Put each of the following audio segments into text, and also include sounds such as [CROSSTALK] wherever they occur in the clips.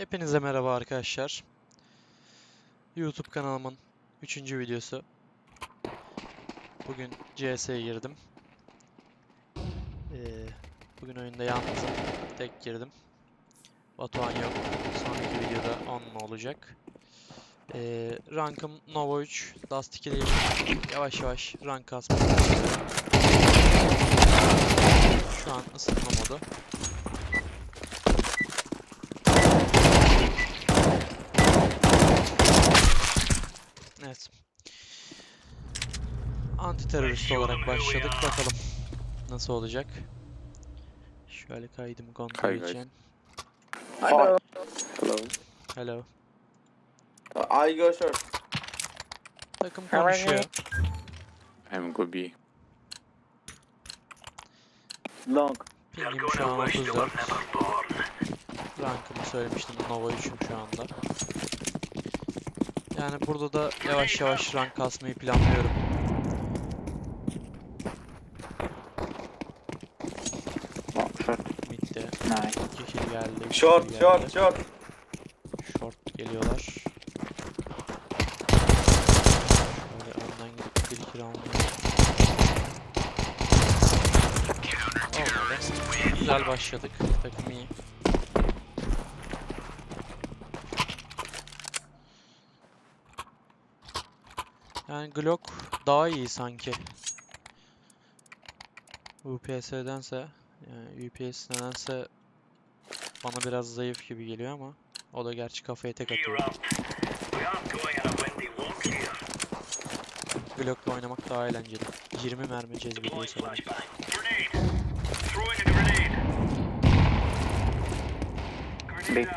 Hepinize merhaba arkadaşlar. YouTube kanalımın 3. videosu. Bugün CS'ye girdim. Ee, bugün oyunda yalnızım. Tek girdim. Batuhan yok. Sonraki videoda onunla olacak. Ee, rankım Nova 3. Dust 2'deyim. Yavaş yavaş rank kasmaya. Şu an ısınma modu. Evet. Anti terörist olarak başladık. Bakalım nasıl olacak. Şöyle kaydımı kontrol Kay, kay. edeceğim. Hello. Hello. Hello. I go short. Takım konuşuyor. I'm go B. Long. Pingim şu an 34. Rankımı söylemiştim. Nova 3'üm şu anda. Yani burada da yavaş yavaş rank kasmayı planlıyorum. Mid'de Nice. 2 kill geldi. üç Short, kill short, geldi. short. Short geliyorlar. Şöyle önden gidip bir almaya. Olmadı. Güzel başladık. Takım iyi. Yani Glock daha iyi sanki. UPS'dense yani UPS nedense bana biraz zayıf gibi geliyor ama o da gerçi kafaya tek atıyor. Glock'la oynamak daha eğlenceli. 20 mermi cezbediyor sanırım. Big.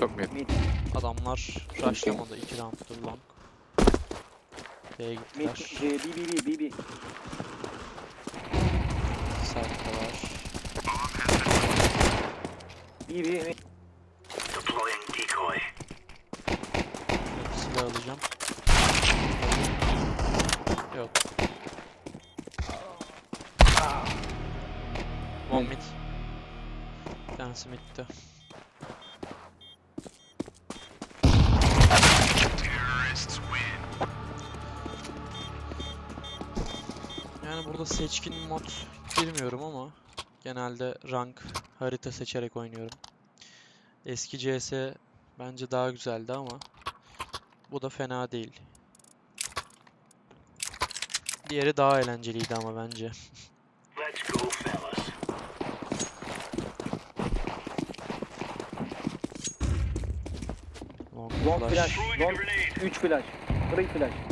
Top mid. Adamlar rushlamadı 2 round'dur long. B'ye Mid. gittiler. B, B, B, B, B. Side'dalar. B, B, mid. Yok, silah alacağım. Yok. One mid. Bir tanesi mid'de. Burada seçkin mod girmiyorum ama genelde rank harita seçerek oynuyorum. Eski CS bence daha güzeldi ama bu da fena değil. Diğeri daha eğlenceliydi ama bence. Long Long flash. flash. Long. 3 flash. 3 flash.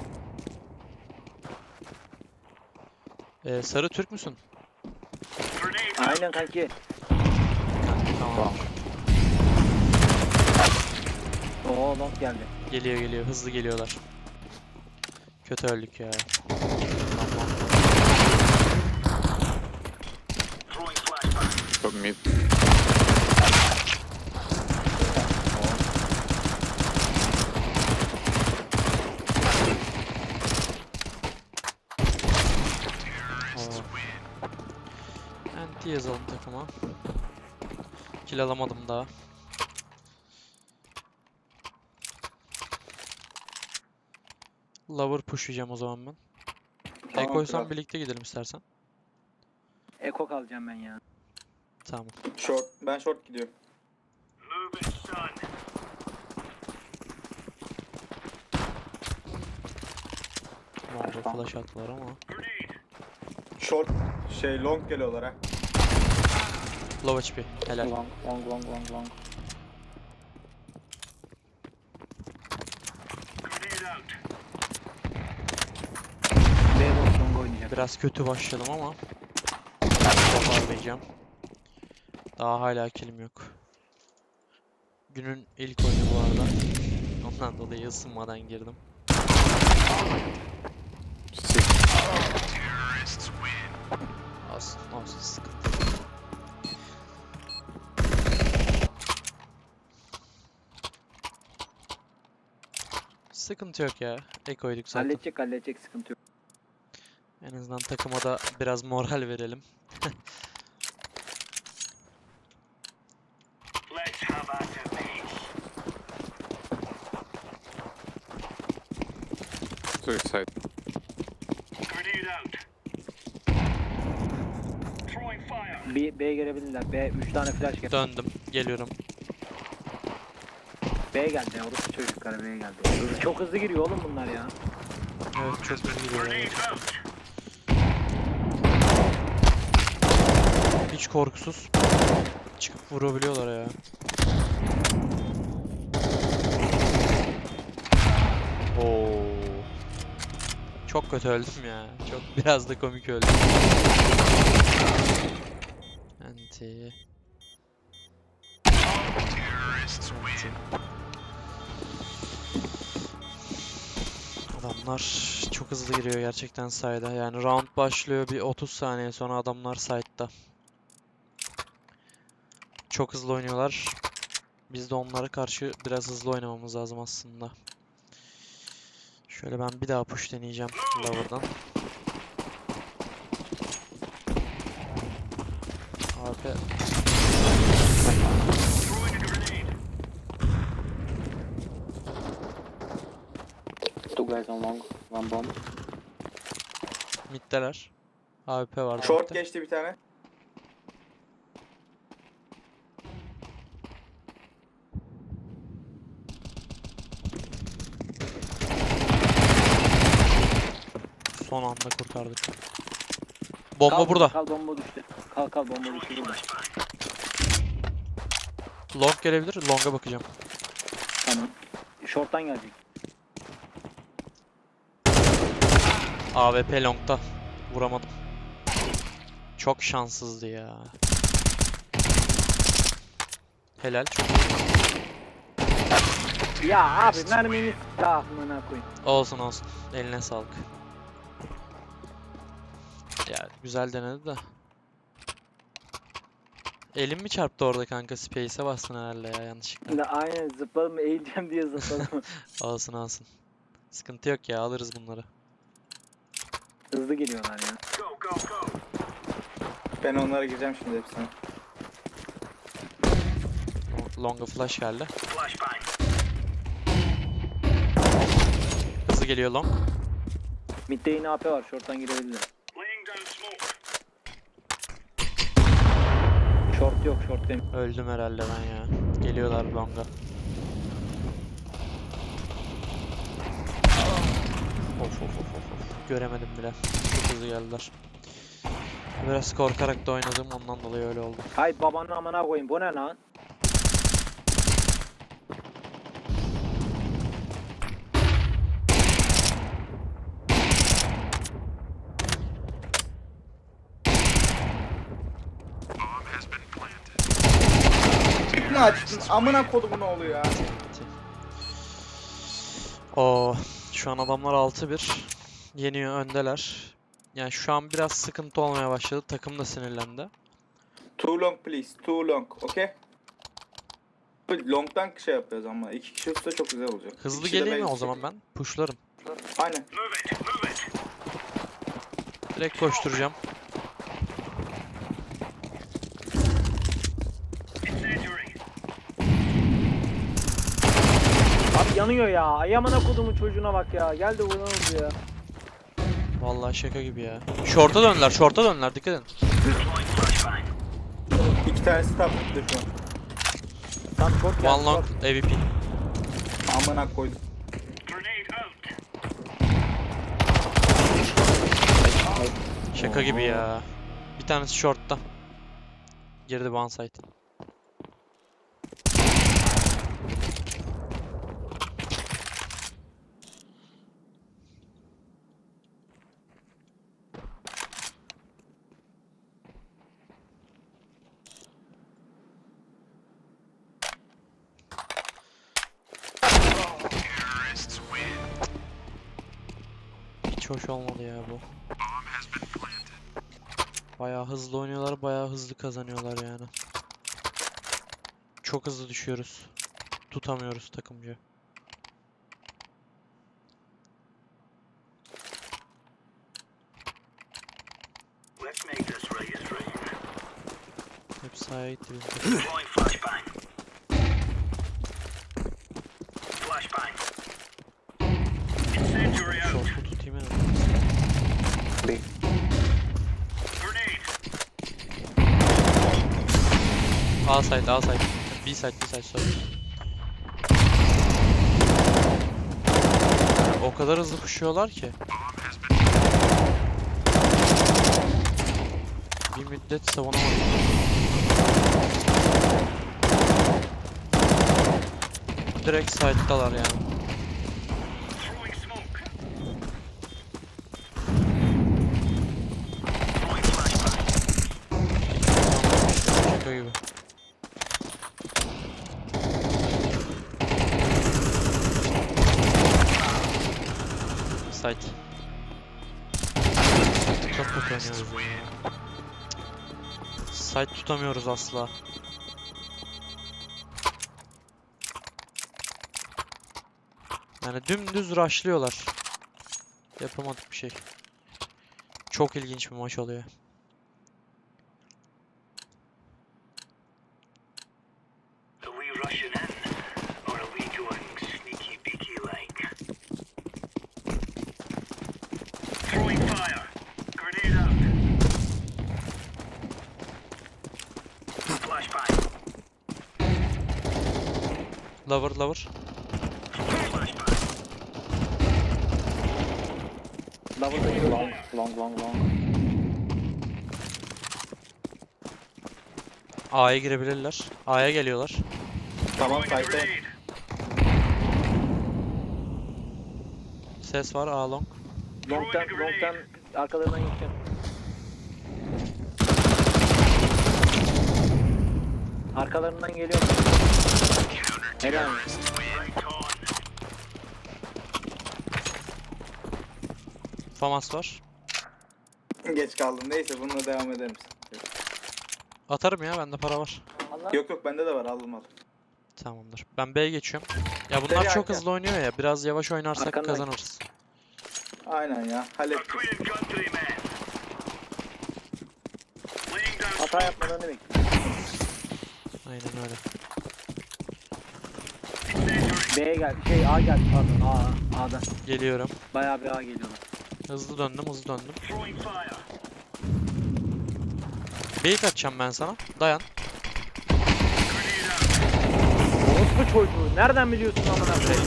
Ee, sarı Türk müsün? Aynen kanki. Tamam. Oo long geldi. Geliyor geliyor. Hızlı geliyorlar. Kötü öldük ya. Top mid. Yazalım takıma. Kill alamadım daha. Lover pushlayacağım o zaman ben. Tamam, Ekoysam kral. birlikte gidelim istersen. Eko kalacağım ben ya. Tamam. Short. Ben short gidiyorum. Longa Tamam. flash attılar ama. Short şey long geliyorlar ha. Low HP. Helal. Long, long, long, long, long. B boş long oynayacak. Biraz kötü başladım ama toparlayacağım. Daha hala killim yok. Günün ilk oyunu bu arada. Ondan dolayı ısınmadan girdim. Olsun, olsun sıkıntı. Sıkıntı yok ya. Ekoyduk zaten. Halledecek, halledecek sıkıntı yok. En azından takıma da biraz moral verelim. Suicide. B, B gelebilirler. B 3 tane flash geldi. Döndüm. Geliyorum. Geldi ya. Orası çocuklar B geldi. Hızlı- Çok hızlı giriyor oğlum bunlar ya. Evet çok hızlı gerçekten. Hiç korkusuz. Çıkıp vurabiliyorlar ya. Oo. Çok kötü öldüm ya. Çok [LAUGHS] biraz da komik öldüm. Anti. Anti. Adamlar çok hızlı giriyor gerçekten sayda. Yani round başlıyor bir 30 saniye sonra adamlar side'da. Çok hızlı oynuyorlar. Biz de onlara karşı biraz hızlı oynamamız lazım aslında. Şöyle ben bir daha push deneyeceğim lower'dan. Abi guys on long. One bomb. middeler. AWP var Short midde. geçti bir tane. Son anda kurtardık. Bomba Kal, burada. Kal bomba düştü. Kal kal bomba düştü burada. Long gelebilir. Long'a bakacağım. Tamam. Short'tan gelecek. AWP long'da. Vuramadım. Çok şanssızdı ya. Helal. Çok Ya abi mermini s**t amına koyayım. Olsun olsun. Eline sağlık. Ya güzel denedi de. Elim mi çarptı orada kanka? Space'e bastın herhalde ya yanlışlıkla. Şimdi aynen zıpladım eğileceğim diye zıpladım. [LAUGHS] Olsun olsun. Sıkıntı yok ya alırız bunları. Hızlı geliyorlar ya. Ben onlara gireceğim şimdi hepsine. Long- Long'a flash geldi. Hızlı geliyor long. Mid'de yine AP var. Short'tan girebilirler. Short yok. Short dem. Öldüm herhalde ben ya. Geliyorlar longa. Göremedim bile. Çok hızlı geldiler. Biraz korkarak da oynadım ondan dolayı öyle oldu. Hay babanın amına koyayım. Bu ne lan? Ne açtın? Amına kodumun oğlu ya. Oo, şu an adamlar 6-1. Yeniyor öndeler. Yani şu an biraz sıkıntı olmaya başladı. Takım da sinirlendi. Too long please. Too long. Okay? Long'dan şey yapıyoruz ama iki kişi tutsa çok güzel olacak. Hızlı de geleyim mi o zaman ben? Pushlarım. Aynen. Direkt koşturacağım. Abi yanıyor ya. Ay amına kodumun çocuğuna bak ya. Gel de buradan oldu ya. Vallahi şaka gibi ya. Short'a döndüler, short'a döndüler. Dikkat edin. İki tanesi top gitti şu an. Short geldi. One long. AWP. Amına koydum. Şaka gibi ya. Bir tanesi short'ta. Girdi one side. ya bu. Bayağı hızlı oynuyorlar, bayağı hızlı kazanıyorlar yani. Çok hızlı düşüyoruz. Tutamıyoruz takımcı. Hep sahaya gitti bizim. Şoku tutayım en B. A side, A side. B side, B side sorry. O kadar hızlı koşuyorlar ki. Bir müddet savunamadım. Direkt side'dalar yani. Şaka gibi. Site. Çok kötü oynuyoruz ya. Site tutamıyoruz asla. Yani dümdüz rushlıyorlar. Yapamadık bir şey. Çok ilginç bir maç oluyor. Lover lover. Flashbang! Lover'da giriyor. Long long long long. A'ya girebilirler. A'ya geliyorlar. Tamam site'de. Ses var A long. Long'tan long'tan arkalarından gideceğim. Arkalarından geliyor. Helal. Famas var. Geç kaldım. Neyse bununla devam ederiz. Atarım ya bende para var. Allah. Yok yok bende de var aldım al. Tamamdır. Ben B'ye geçiyorum. Ya bunlar çok arka. hızlı oynuyor ya. Biraz yavaş oynarsak Arkandan. kazanırız. Aynen ya hallettik. Hata yapmalarını bekliyorum. Aynen öyle. B'ye gel. Şey A geldi pardon. A A'da. Geliyorum. Bayağı bir A geliyorlar. Hızlı döndüm, hızlı döndüm. Bait atacağım ben sana. Dayan. Orospu çocuğu. Nereden biliyorsun amına koyayım?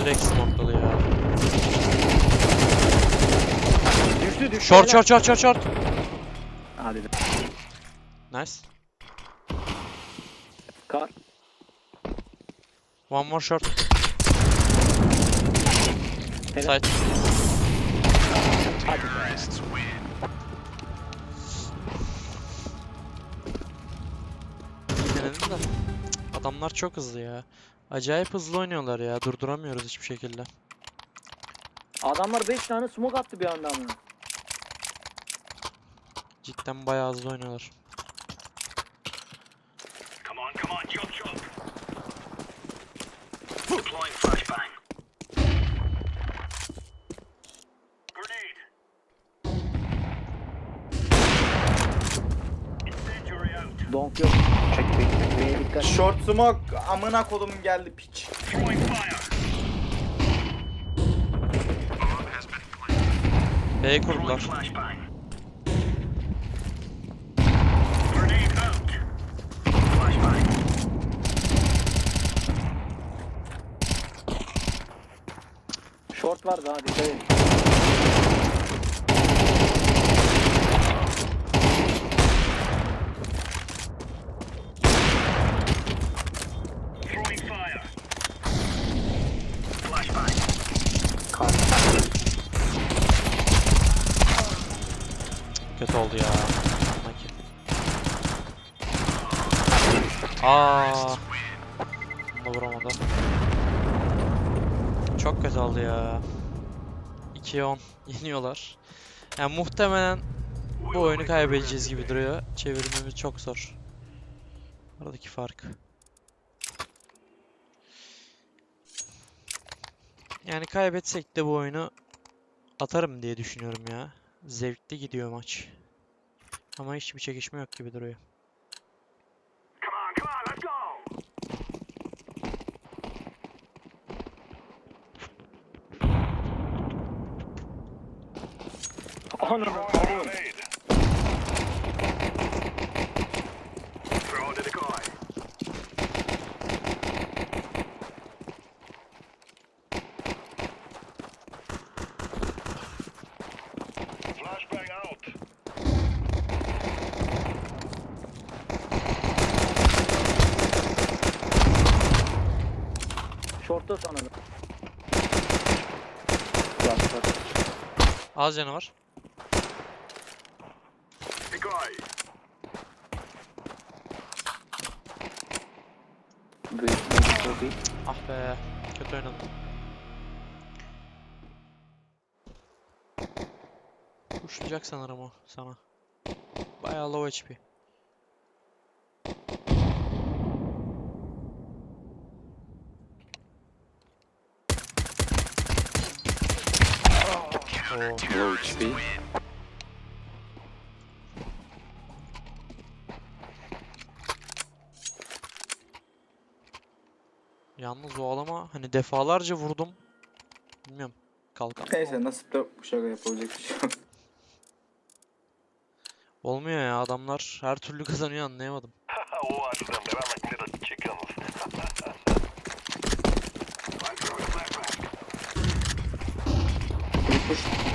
Direkt smokeladı ya. Düştü düştü. Short, helal. short, short, short, short. Hadi be. Nice. Kar. One more short. Side. Denedim de. Adamlar çok hızlı ya. Acayip hızlı oynuyorlar ya. Durduramıyoruz hiçbir şekilde. Adamlar 5 tane smoke attı bir anda amına. Cidden bayağı hızlı oynuyorlar. Donk yok. Çek B'ye dikkat. Short smoke amına kodumun geldi piç. Throwing kurdular. Var daha dikkat. 2'ye 10 yeniyorlar. Yani muhtemelen bu oyunu kaybedeceğiz gibi duruyor. Çevirmemiz çok zor. Aradaki fark. Yani kaybetsek de bu oyunu atarım diye düşünüyorum ya. Zevkli gidiyor maç. Ama hiçbir çekişme yok gibi duruyor. Come on, come on, let's go! Ananı avradım. Şortta sanırım. Az canı var. B, B. Ah be. Kötü oynadım. Kuşlayacak sanırım o sana. Bayağı low HP. Oo. Low HP. Yalnız o alama hani defalarca vurdum. Bilmiyorum. Kalkan. Neyse nasip de bu şaka yapılacak bir şey. [LAUGHS] Olmuyor ya adamlar her türlü kazanıyor anlayamadım. [LAUGHS]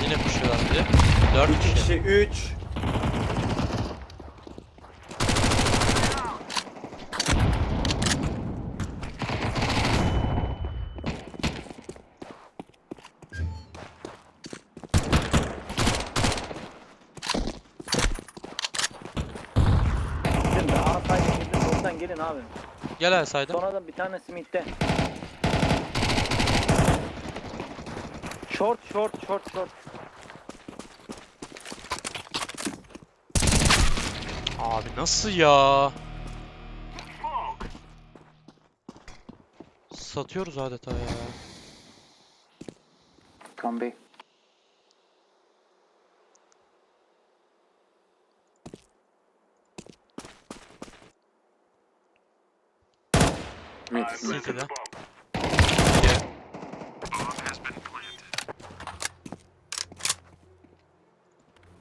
Yine kuşuyorlar bir de. 4 kişi. 2 kişi 3 Gel Elsay'da. Sonra da bir tane Smith'te. Short short short short. Abi nasıl ya? Satıyoruz adeta ya. Come B. Mid, I've mid. planted the City'de. bomb. Gel. Bomb has been planted.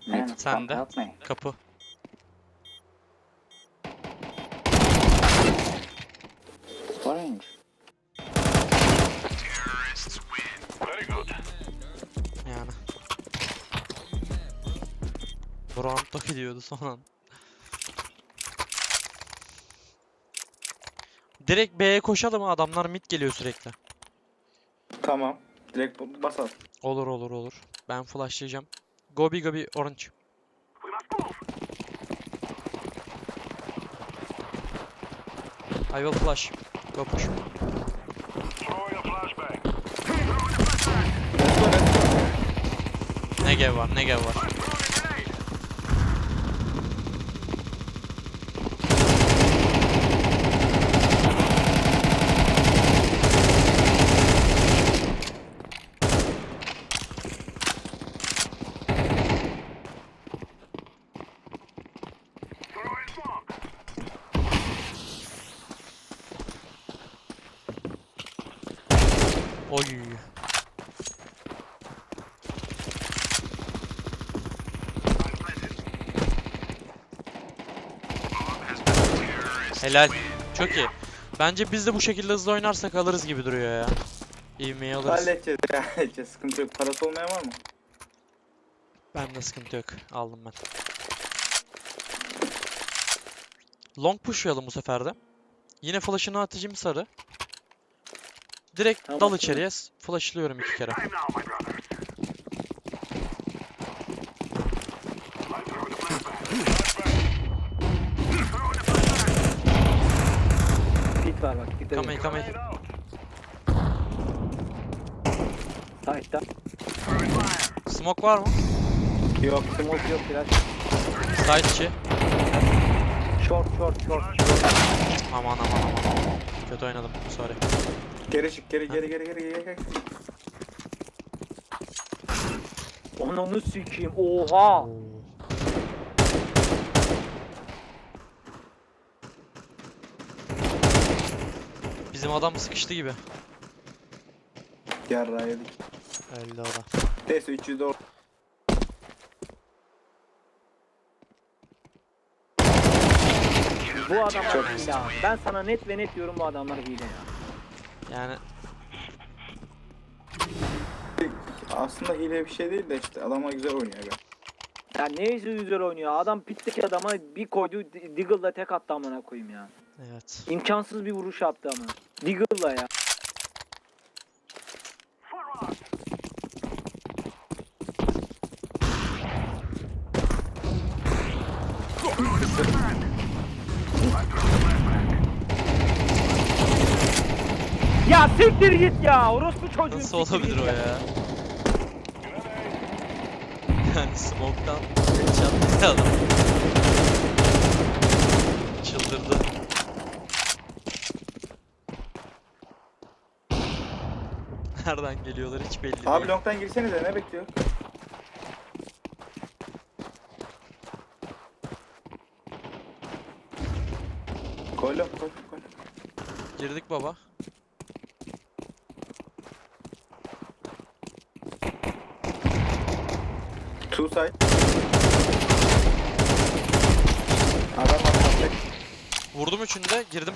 Mid. Sen Come de. help me. Kapı. Orange. Yani. Bu roundda gidiyordu son an. Direkt B'ye koşalım adamlar mid geliyor sürekli. Tamam. Direkt bu- basalım. Olur olur olur. Ben flashlayacağım. Gobi gobi orange. I will flash. Go push. Flashbang. Negev var negev var. Helal. Çok iyi. Bence biz de bu şekilde hızlı oynarsak alırız gibi duruyor ya. İvmeyi alırız. Halledeceğiz ya. [LAUGHS] Halledeceğiz. Sıkıntı yok. Parası olmayan var mı? Bende sıkıntı yok. Aldım ben. Long pushlayalım bu sefer de. Yine flash'ını atacağım sarı. Direkt Tamam, dal tamam. içeriye. Flash'lıyorum iki kere. Grenade out. Side'da. Throwing fire. Smoke var mı? Yok. Smoke yok flash. Side içi. Short short short. Aman aman aman. Kötü oynadım. Sorry. Geri çık. Geri geri geri geri geri. geri. Ananı sikeyim. Oha. Bizim adam sıkıştı gibi. Yarra yedik. Öldü o da. Neyse 300. Bu adamlar Çok hile abi. Ben sana net ve net diyorum bu adamlar hile ya. Yani Aslında hile bir şey değil de işte adama güzel oynuyor ya. Ya ne yüzü güzel oynuyor. Adam pitteki adama bir koydu Diggle'la tek attı amına koyayım ya. evet. İmkansız bir vuruş yaptı ama. Deagle'la ya. Ya siktir git ya. Orospu çocuğu. Nasıl olabilir o ya? Yani smoke'tan headshot dedi adam. Nereden geliyorlar hiç belli Abi değil. long'dan girsenize ne bekliyor? Koy long koy koy. Girdik baba. Two side. Adam atacak. Vurdum üçünü de girdim.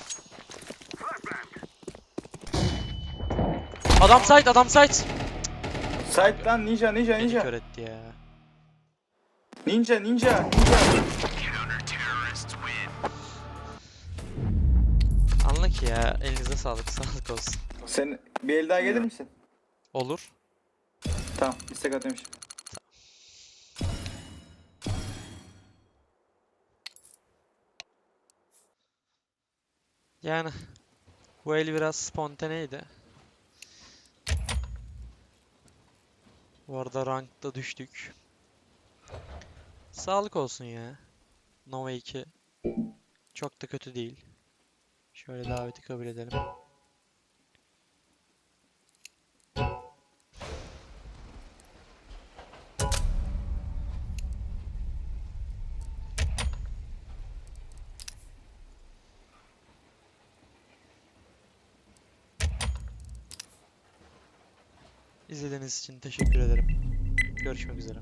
Adam site adam site. Side'dan ninja ninja Beni ninja. kör etti ya. Ninja ninja ninja. Anla ki ya elinize sağlık [LAUGHS] sağlık olsun. Sen bir el daha gelir misin? Olur. Tamam istek atıyorum şimdi. Yani bu el biraz spontaneydi. Bu arada rankta düştük. Sağlık olsun ya. Nova 2 çok da kötü değil. Şöyle daveti kabul edelim. İçin teşekkür ederim. Görüşmek üzere.